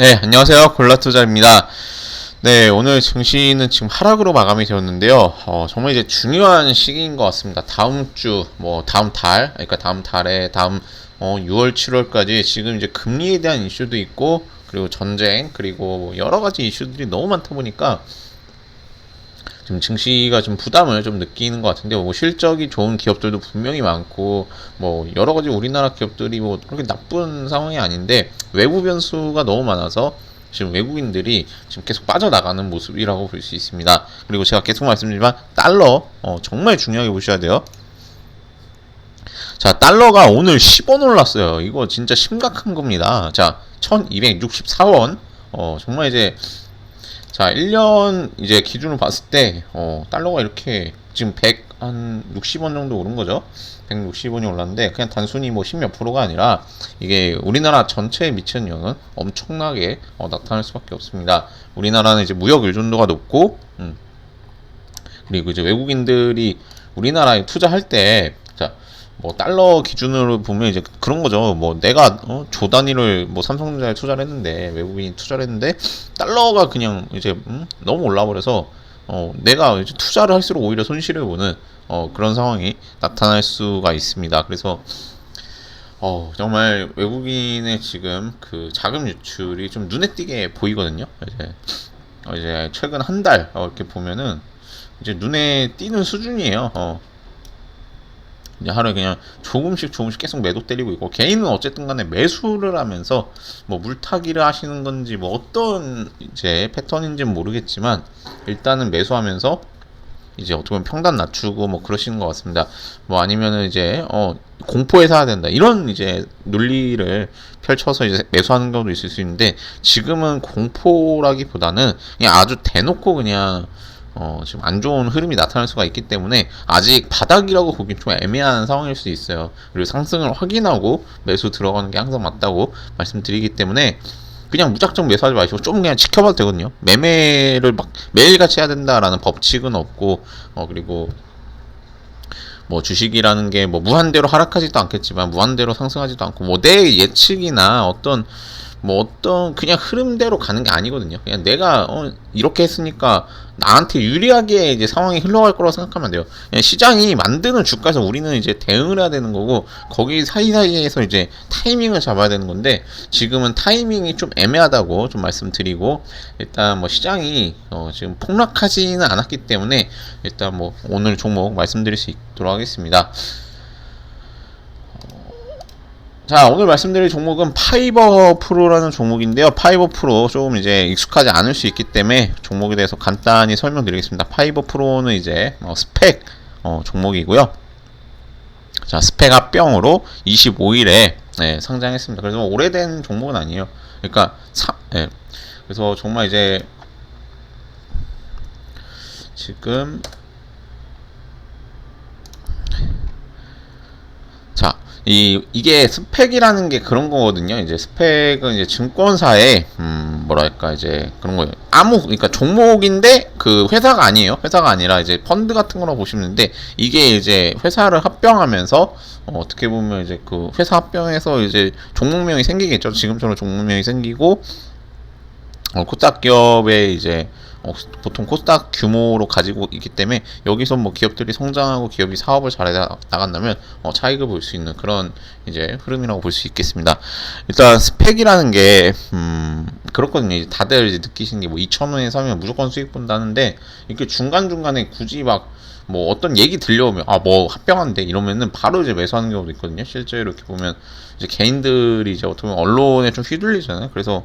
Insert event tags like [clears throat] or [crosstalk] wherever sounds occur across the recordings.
네, 안녕하세요. 골라투자입니다. 네, 오늘 증시는 지금 하락으로 마감이 되었는데요. 어, 정말 이제 중요한 시기인 것 같습니다. 다음 주, 뭐, 다음 달, 그러니까 다음 달에, 다음, 어, 6월, 7월까지 지금 이제 금리에 대한 이슈도 있고, 그리고 전쟁, 그리고 뭐 여러 가지 이슈들이 너무 많다 보니까, 좀 증시가 좀 부담을 좀 느끼는 것 같은데 뭐 실적이 좋은 기업들도 분명히 많고 뭐 여러 가지 우리나라 기업들이 뭐 그렇게 나쁜 상황이 아닌데 외부 변수가 너무 많아서 지금 외국인들이 지금 계속 빠져나가는 모습이라고 볼 수 있습니다. 그리고 제가 계속 말씀드리지만 달러 어, 정말 중요하게 보셔야 돼요. 자, 달러가 오늘 10원 올랐어요. 이거 진짜 심각한 겁니다. 자, 1264원. 어, 정말 이제 자, 1년 이제 기준으로 봤을 때, 어, 달러가 이렇게 지금 100, 한 60원 정도 오른 거죠. 160원이 올랐는데, 그냥 단순히 뭐 10몇 프로가 아니라, 이게 우리나라 전체에 미치는 영향은 엄청나게 어, 나타날 수밖에 없습니다. 우리나라는 이제 무역 의존도가 높고, 음, 그리고 이제 외국인들이 우리나라에 투자할 때, 자, 뭐 달러 기준으로 보면 이제 그런 거죠. 뭐 내가 어, 조 단위를 뭐 삼성전자에 투자를 했는데 외국인이 투자를 했는데 달러가 그냥 이제 음? 너무 올라버려서 어, 내가 이제 투자를 할수록 오히려 손실을 보는 어, 그런 상황이 나타날 수가 있습니다. 그래서 어, 정말 외국인의 지금 그 자금 유출이 좀 눈에 띄게 보이거든요. 이제 어, 이제 최근 한달 어, 이렇게 보면은 이제 눈에 띄는 수준이에요. 어. 이제 하루에 그냥 조금씩 조금씩 계속 매도 때리고 있고 개인은 어쨌든 간에 매수를 하면서 뭐 물타기를 하시는 건지 뭐 어떤 이제 패턴인지는 모르겠지만 일단은 매수하면서 이제 어떻게 보면 평단 낮추고 뭐 그러시는 것 같습니다. 뭐 아니면은 이제 어 공포에 사야 된다 이런 이제 논리를 펼쳐서 이제 매수하는 경우도 있을 수 있는데 지금은 공포라기보다는 그냥 아주 대놓고 그냥 어, 지금 안 좋은 흐름이 나타날 수가 있기 때문에 아직 바닥이라고 보기엔 좀 애매한 상황일 수도 있어요. 그리고 상승을 확인하고 매수 들어가는 게 항상 맞다고 말씀드리기 때문에 그냥 무작정 매수하지 마시고 좀 그냥 지켜봐도 되거든요. 매매를 막 매일같이 해야 된다라는 법칙은 없고 어 그리고 뭐 주식이라는 게 뭐 무한대로 하락하지도 않겠지만 무한대로 상승하지도 않고 뭐 내 예측이나 어떤 뭐 어떤 그냥 흐름대로 가는 게 아니거든요. 그냥 내가 어 이렇게 했으니까 나한테 유리하게 이제 상황이 흘러갈 거라고 생각하면 돼요. 시장이 만드는 주가에서 우리는 이제 대응을 해야 되는 거고 거기 사이사이에서 이제 타이밍을 잡아야 되는 건데 지금은 타이밍이 좀 애매하다고 좀 말씀드리고 일단 뭐 시장이 어 지금 폭락하지는 않았기 때문에 일단 뭐 오늘 종목 말씀드릴 수 있도록 하겠습니다. 자, 오늘 말씀드릴 종목은 파이버 프로라는 종목인데요. 파이버 프로 조금 이제 익숙하지 않을 수 있기 때문에 종목에 대해서 간단히 설명드리겠습니다. 파이버 프로는 이제 어, 스펙 어, 종목이고요. 자, 스펙 합병으로 25일에 네, 상장했습니다. 그래서 오래된 종목은 아니에요. 그러니까 사, 네. 그래서 정말 이제 지금 이 이게 스펙이라는 게 그런 거거든요. 이제 스펙은 이제 증권사의 음 뭐랄까 이제 그런 거예요. 아무 그러니까 종목인데 그 회사가 아니에요. 회사가 아니라 이제 펀드 같은 거라고 보시는데 이게 이제 회사를 합병하면서 어, 어떻게 보면 이제 그 회사 합병해서 이제 종목명이 생기겠죠. 지금처럼 종목명이 생기고 어, 코스닥 기업의 이제 어, 보통 코스닥 규모로 가지고 있기 때문에 여기서 뭐 기업들이 성장하고 기업이 사업을 잘 나간다면 어, 차익을 볼 수 있는 그런 이제 흐름이라고 볼 수 있겠습니다. 일단 스펙이라는 게 음, 그렇거든요. 다들 이제 느끼시는 게 뭐 2천 원에 사면 무조건 수익 본다는데 이렇게 중간 중간에 굳이 막 뭐 어떤 얘기 들려오면 아 뭐 합병한데 이러면은 바로 이제 매수하는 경우도 있거든요. 실제 이렇게 보면 이제 개인들이 이제 어떻게 보면 언론에 좀 휘둘리잖아요. 그래서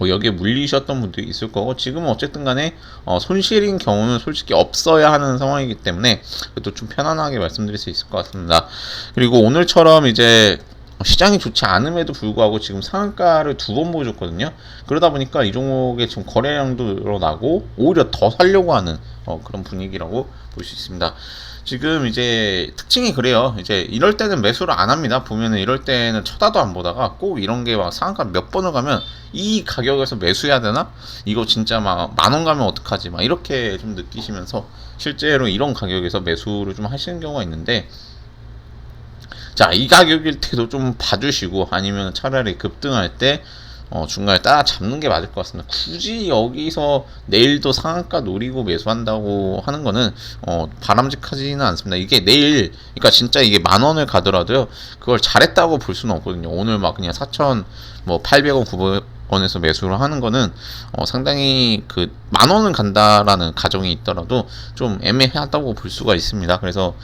뭐 여기에 물리셨던 분들이 있을 거고 지금은 어쨌든 간에 어, 손실인 경우는 솔직히 없어야 하는 상황이기 때문에 그래도 좀 편안하게 말씀드릴 수 있을 것 같습니다. 그리고 오늘처럼 이제 시장이 좋지 않음에도 불구하고 지금 상한가를 두 번 보여줬거든요. 그러다 보니까 이 종목의 지금 거래량도 늘어나고 오히려 더 살려고 하는 어, 그런 분위기라고 볼 수 있습니다. 지금 이제 특징이 그래요. 이제 이럴 때는 매수를 안 합니다. 보면은 이럴 때는 쳐다도 안 보다가 꼭 이런 게 막 상한가 몇 번을 가면 이 가격에서 매수해야 되나? 이거 진짜 막 만 원 가면 어떡하지? 막 이렇게 좀 느끼시면서 실제로 이런 가격에서 매수를 좀 하시는 경우가 있는데 자, 이 가격일 때도 좀 봐주시고 아니면 차라리 급등할 때 어, 중간에 따라 잡는 게 맞을 것 같습니다. 굳이 여기서 내일도 상한가 노리고 매수한다고 하는 거는 어, 바람직하지는 않습니다. 이게 내일, 그러니까 진짜 이게 만 원을 가더라도요, 그걸 잘했다고 볼 수는 없거든요. 오늘 막 그냥 4천 뭐 800원, 900원에서 매수를 하는 거는 어, 상당히 그 만 원은 간다라는 가정이 있더라도 좀 애매하다고 볼 수가 있습니다. 그래서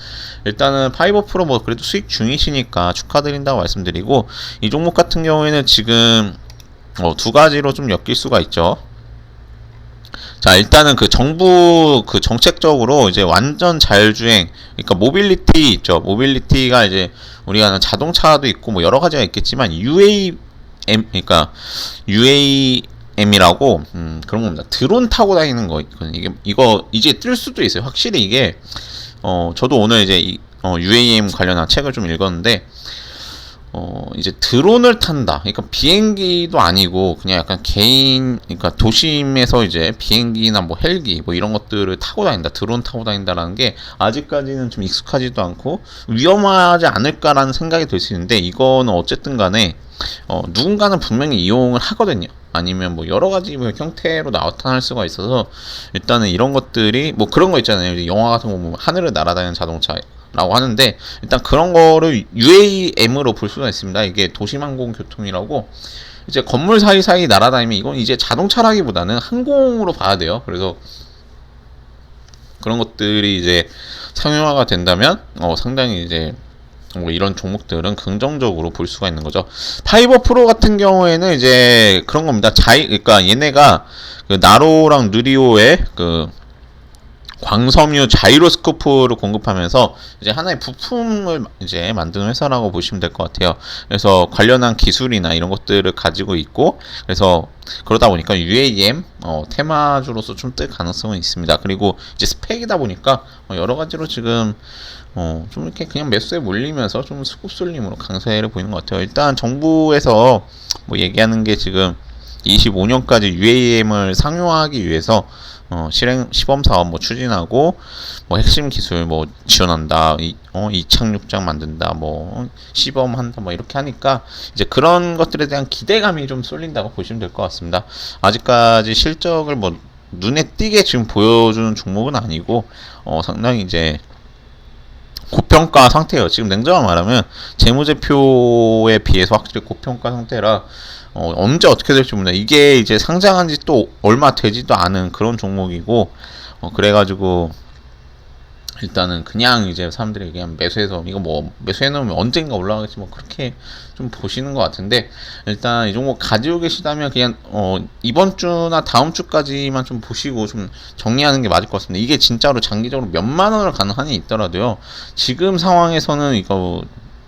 일단은 파이버 프로 뭐 그래도 수익 중이시니까 축하드린다고 말씀드리고 이 종목 같은 경우에는 지금 어, 두 가지로 좀 엮일 수가 있죠. 자, 일단은 그 정부 그 정책적으로 이제 완전 자율주행, 그러니까 모빌리티 있죠. 모빌리티가 이제 우리가 아는 자동차도 있고 뭐 여러 가지가 있겠지만 UAM, 그러니까 UAM이라고 음, 그런 겁니다. 드론 타고 다니는 거. 이게 이거 이제 뜰 수도 있어요. 확실히 이게 어, 저도 오늘 이제 이, 어, UAM 관련한 책을 좀 읽었는데 어, 이제 드론을 탄다. 그러니까 비행기도 아니고 그냥 약간 개인, 그러니까 도심에서 이제 비행기나 뭐 헬기 뭐 이런 것들을 타고 다닌다. 드론 타고 다닌다라는 게 아직까지는 좀 익숙하지도 않고 위험하지 않을까라는 생각이 들 수 있는데 이거는 어쨌든 간에 어, 누군가는 분명히 이용을 하거든요. 아니면 뭐 여러 가지 뭐 형태로 나타날 수가 있어서 일단은 이런 것들이 뭐 그런 거 있잖아요. 영화 같은 거 보면 하늘을 날아다니는 자동차 라고 하는데 일단 그런 거를 UAM으로 볼 수가 있습니다. 이게 도심항공 교통이라고 이제 건물 사이사이 날아다니면 이건 이제 자동차라기보다는 항공으로 봐야 돼요. 그래서 그런 것들이 이제 상용화가 된다면 어, 상당히 이제 뭐 이런 종목들은 긍정적으로 볼 수가 있는 거죠. 파이버 프로 같은 경우에는 이제 그런 겁니다. 자이 그러니까 얘네가 그 나로랑 누리오의 그 광섬유 자이로스코프를 공급하면서 이제 하나의 부품을 이제 만드는 회사라고 보시면 될 것 같아요. 그래서 관련한 기술이나 이런 것들을 가지고 있고 그래서 그러다 보니까 UAM 어, 테마주로서 좀 뜰 가능성은 있습니다. 그리고 이제 스펙이다 보니까 어, 여러 가지로 지금 어, 좀 이렇게 그냥 매수에 몰리면서 좀 수급쏠림으로 강세를 보이는 것 같아요. 일단 정부에서 뭐 얘기하는 게 지금 25년까지 UAM을 상용화하기 위해서 어, 실행 시범 사업 뭐 추진하고 뭐 핵심 기술 뭐 지원한다 이, 어, 이착륙장 만든다 뭐 시범한다 뭐 이렇게 하니까 이제 그런 것들에 대한 기대감이 좀 쏠린다고 보시면 될 것 같습니다. 아직까지 실적을 뭐 눈에 띄게 지금 보여주는 종목은 아니고 어, 상당히 이제 고평가 상태예요. 지금 냉정하게 말하면 재무제표에 비해서 확실히 고평가 상태라 어, 언제 어떻게 될지 모르나 이게 이제 상장한 지 또 얼마 되지도 않은 그런 종목이고 어, 그래가지고 일단은 그냥 이제 사람들이 그냥 매수해서 이거 뭐 매수해 놓으면 언젠가 올라가겠지 뭐 그렇게 좀 보시는 것 같은데 일단 이 종목 가지고 계시다면 그냥 어 이번 주나 다음 주까지만 좀 보시고 좀 정리하는 게 맞을 것 같습니다. 이게 진짜로 장기적으로 몇만 원을 가는 한이 있더라도요. 지금 상황에서는 이거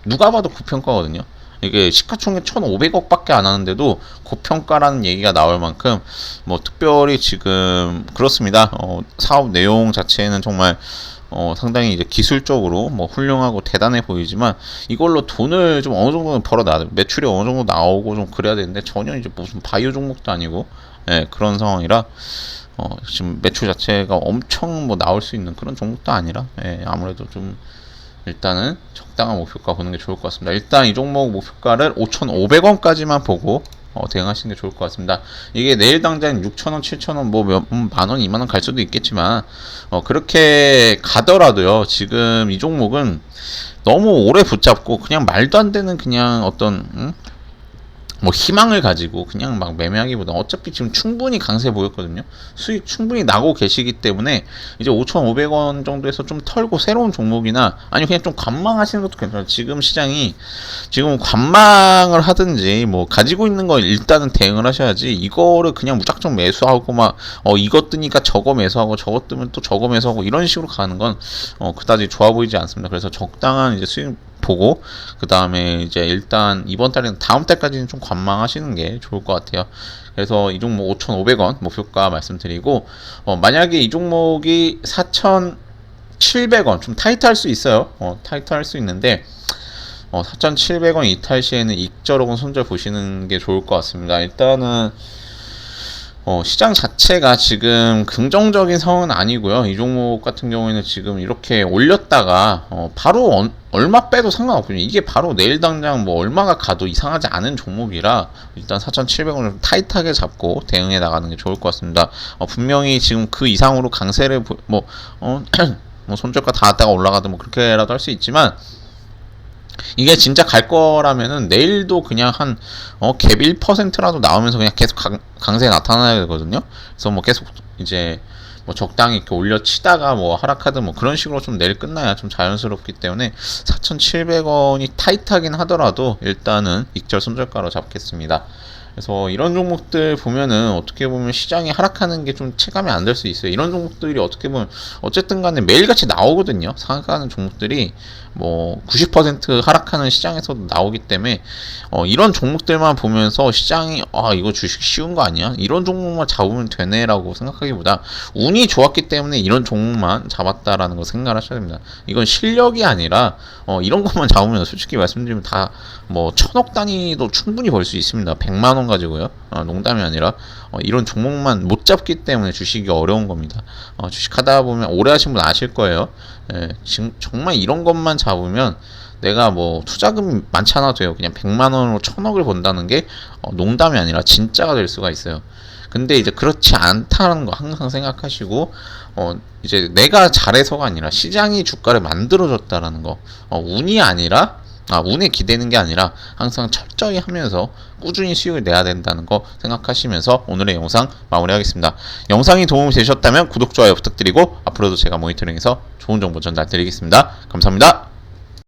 누가 봐도 고평가거든요. 이게 시가총액 1,500억 밖에 안 하는데도 고평가라는 얘기가 나올 만큼 뭐 특별히 지금 그렇습니다. 어, 사업 내용 자체는 정말 어, 상당히 이제 기술적으로 뭐 훌륭하고 대단해 보이지만 이걸로 돈을 좀 어느 정도는 벌어놔 매출이 어느 정도 나오고 좀 그래야 되는데 전혀 이제 무슨 바이오 종목도 아니고 예, 그런 상황이라 어, 지금 매출 자체가 엄청 뭐 나올 수 있는 그런 종목도 아니라 예, 아무래도 좀 일단은 적당한 목표가 보는 게 좋을 것 같습니다. 일단 이 종목 목표가를 5,500원까지만 보고 어, 대응하시는 게 좋을 것 같습니다. 이게 내일 당장 6,000원, 7,000원, 뭐, 몇, 음, 만원, 2만원 갈 수도 있겠지만, 어, 그렇게 가더라도요, 지금 이 종목은 너무 오래 붙잡고, 그냥 말도 안 되는 그냥 어떤, 음? 뭐 희망을 가지고 그냥 막 매매하기보다 어차피 지금 충분히 강세 보였거든요. 수익 충분히 나고 계시기 때문에 이제 5,500원 정도에서 좀 털고 새로운 종목이나 아니 그냥 좀 관망하시는 것도 괜찮아요. 지금 시장이 지금 관망을 하든지 뭐 가지고 있는 거 일단은 대응을 하셔야지 이거를 그냥 무작정 매수하고 막 어 이것 뜨니까 저거 매수하고 저것 뜨면 또 저거 매수하고 이런 식으로 가는 건 어 그다지 좋아 보이지 않습니다. 그래서 적당한 이제 수익 보고 그 다음에 이제 일단 이번 달에는 다음 달까지는 좀 관망하시는 게 좋을 것 같아요. 그래서 이 종목 5,500원 목표가 말씀드리고 어, 만약에 이 종목이 4,700원 좀 타이트할 수 있어요. 어, 타이트할 수 있는데 어, 4,700원 이탈 시에는 익절옥은 손절 보시는 게 좋을 것 같습니다. 일단은 어, 시장 자체가 지금 긍정적인 상황은 아니고요. 이 종목 같은 경우에는 지금 이렇게 올렸다가 어, 바로 언- 얼마 빼도 상관없거든요. 이게 바로 내일 당장 뭐 얼마가 가도 이상하지 않은 종목이라 일단 4,700원을 타이트하게 잡고 대응해 나가는 게 좋을 것 같습니다. 어, 분명히 지금 그 이상으로 강세를 보- 뭐, 어, [clears throat] 뭐 손절가 닿았다가 올라가든 뭐 그렇게라도 할 수 있지만 이게 진짜 갈 거라면은 내일도 그냥 한, 어, 갭 1%라도 나오면서 그냥 계속 강, 강세 나타나야 되거든요. 그래서 뭐 계속 이제 뭐 적당히 이렇게 올려치다가 뭐 하락하든 뭐 그런 식으로 좀 내일 끝나야 좀 자연스럽기 때문에 4,700원이 타이트하긴 하더라도 일단은 익절 손절가로 잡겠습니다. 그래서 이런 종목들 보면은 어떻게 보면 시장이 하락하는 게 좀 체감이 안 될 수 있어요. 이런 종목들이 어떻게 보면 어쨌든 간에 매일같이 나오거든요. 상하는 종목들이 뭐 90% 하락하는 시장에서도 나오기 때문에 어, 이런 종목들만 보면서 시장이 아 이거 주식 쉬운 거 아니야? 이런 종목만 잡으면 되네라고 생각하기보다 운이 좋았기 때문에 이런 종목만 잡았다라는 거 생각하셔야 됩니다. 이건 실력이 아니라 어, 이런 것만 잡으면 솔직히 말씀드리면 다 뭐 천억 단위도 충분히 벌 수 있습니다. 100만 원 가지고요. 어, 농담이 아니라 어, 이런 종목만 못 잡기 때문에 주식이 어려운 겁니다. 어, 주식 하다 보면 오래 하신 분 아실 거예요. 예, 지금 정말 이런 것만 잡으면 내가 뭐 투자금이 않아도 돼요. 그냥 100만 원으로 천억을 번다는 게 어, 농담이 아니라 진짜가 될 수가 있어요. 근데 이제 그렇지 않다는 거 항상 생각하시고 어 이제 내가 잘해서가 아니라 시장이 주가를 만들어줬다라는 거 어, 운이 아니라 아 운에 기대는 게 아니라 항상 철저히 하면서 꾸준히 수익을 내야 된다는 거 생각하시면서 오늘의 영상 마무리하겠습니다. 영상이 도움이 되셨다면 구독 좋아요 부탁드리고 앞으로도 제가 모니터링해서 좋은 정보 전달 드리겠습니다. 감사합니다.